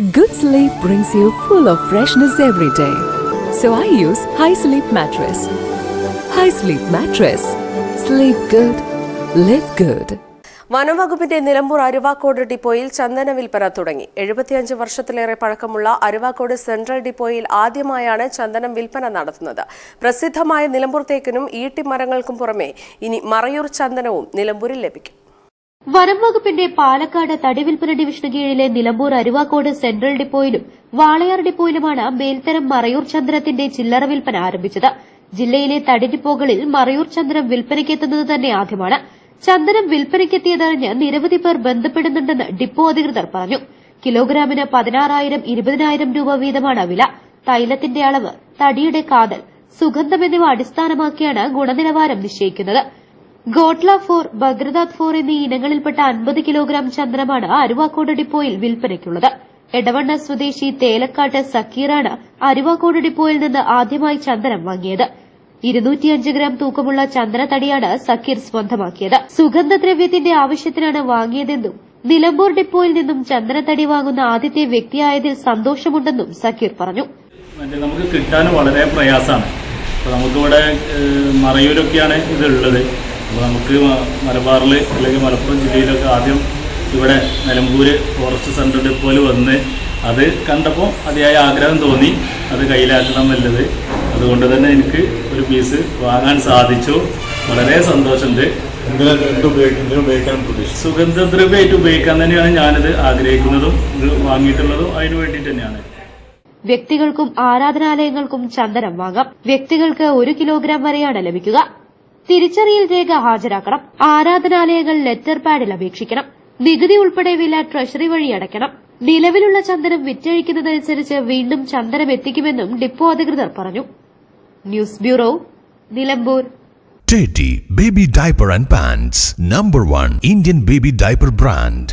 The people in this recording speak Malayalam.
Good sleep brings you full of freshness every day. So I use High Sleep Mattress. High Sleep Mattress. Sleep good. Live good. വനംവകുപ്പിന്റെ നിലമ്പൂർ അരുവാക്കോട് ഡിപ്പോയിൽ ചന്ദന വിൽപ്പന തുടങ്ങി എഴുപത്തിയഞ്ച് വർഷത്തിലേറെ പഴക്കമുള്ള അരുവാക്കോട് സെൻട്രൽ ഡിപ്പോയിൽ ആദ്യമായാണ് ചന്ദനം വിൽപ്പന നടത്തുന്നത് പ്രസിദ്ധമായ നിലമ്പൂർ തേക്കിനും ഈട്ടിമരങ്ങൾക്കും പുറമെ ഇനി മറയൂർ ചന്ദനവും നിലമ്പൂരിൽ ലഭിക്കും വനം വകുപ്പിന്റെ പാലക്കാട് തടിവിൽപ്പന ഡിവിഷന് കീഴിലെ നിലമ്പൂർ അരുവാക്കോട് സെൻട്രൽ ഡിപ്പോയിലും വാളയാർ ഡിപ്പോയിലുമാണ് മേൽത്തരം മറയൂർ ചന്ദ്രത്തിന്റെ ചില്ലറ വിൽപ്പന ആരംഭിച്ചത്. ജില്ലയിലെ തടി ഡിപ്പോകളിൽ മറയൂർ ചന്ദ്രം വിൽപ്പനയ്ക്കെത്തുന്നത് തന്നെ ആദ്യമാണ്. ചന്ദനം വിൽപ്പനയ്ക്കെത്തിയതറിഞ്ഞ് നിരവധി പേർ ബന്ധപ്പെടുന്നുണ്ടെന്ന് ഡിപ്പോ അധികൃതർ പറഞ്ഞു. കിലോഗ്രാമിന് പതിനാറായിരം ഇരുപതിനായിരം രൂപ വീതമാണ് വില. തൈലത്തിന്റെ അളവ് തടിയുടെ കാതൽ സുഗന്ധം എന്നിവ അടിസ്ഥാനമാക്കിയാണ് ഗുണനിലവാരം നിശ്ചയിക്കുന്നത്. ഗോട്ട്ല ഫോർ ബഗ്രദാത് ഫോർ എന്നീ ഇനങ്ങളിൽപ്പെട്ട അൻപത് കിലോഗ്രാം ചന്ദനമാണ് അരുവാക്കോട് ഡിപ്പോയിൽ വിൽപ്പനയ്ക്കുള്ളത്. എടവണ്ണ സ്വദേശി തേലക്കാട്ട് സക്കീറാണ് അരുവാക്കോട് ഡിപ്പോയിൽ നിന്ന് ആദ്യമായി ചന്ദനം വാങ്ങിയത്. ഇരുന്നൂറ്റിയഞ്ച് ഗ്രാം തൂക്കമുള്ള ചന്ദനത്തടിയാണ് സക്കീർ സ്വന്തമാക്കിയത്. സുഗന്ധദ്രവ്യത്തിന്റെ ആവശ്യത്തിനാണ് വാങ്ങിയതെന്നും നിലമ്പൂർ ഡിപ്പോയിൽ നിന്നും ചന്ദനത്തടി വാങ്ങുന്ന ആദ്യത്തെ വ്യക്തിയായതിൽ സന്തോഷമുണ്ടെന്നും സക്കീർ പറഞ്ഞു. നമുക്ക് കിട്ടാൻ വളരെ പ്രയാസമാണ്. നമുക്കിവിടെ മറയൂരൊക്കെയാണ് ഇതുള്ളത്. അപ്പോൾ നമുക്ക് മലബാറിൽ അല്ലെങ്കിൽ മലപ്പുറം ജില്ലയിലൊക്കെ ആദ്യം ഇവിടെ നിലമ്പൂര് ഫോറസ്റ്റ് സെന്റർ ഡിപ്പോയിൽ വന്ന് അത് കണ്ടപ്പോൾ അതിയായ ആഗ്രഹം തോന്നി. അത് കയ്യിലാക്കണം എന്നുള്ളത്. അതുകൊണ്ട് തന്നെ എനിക്ക് ഒരു പീസ് വാങ്ങാൻ സാധിച്ചു. വളരെ സന്തോഷമുണ്ട്. സുഗന്ധദ്രവ്യമായിട്ട് ഉപയോഗിക്കാൻ തന്നെയാണ് ഞാനിത് ആഗ്രഹിക്കുന്നതും ഇത് വാങ്ങിയിട്ടുള്ളതും അതിനു വേണ്ടിയിട്ട് തന്നെയാണ്. വ്യക്തികൾക്കും ആരാധനാലയങ്ങൾക്കും ചന്ദനം വാങ്ങാം. വ്യക്തികൾക്ക് ഒരു കിലോഗ്രാം വരെയാണ് ലഭിക്കുക. തിരിച്ചറിയൽ രേഖ ഹാജരാക്കണം. ആരാധനാലയങ്ങൾ ലെറ്റർ പാഡിൽ അപേക്ഷിക്കണം. നികുതി ഉൾപ്പെടെ വില ട്രഷറി വഴി അടയ്ക്കണം. നിലവിലുള്ള ചന്ദനം വിറ്റഴിക്കുന്നതനുസരിച്ച് വീണ്ടും ചന്ദനം എത്തിക്കുമെന്നും ഡിപ്പോ അധികൃതർ പറഞ്ഞു. News bureau Nilambur. Teddy Baby Diaper and Pants, number 1 Indian baby diaper brand.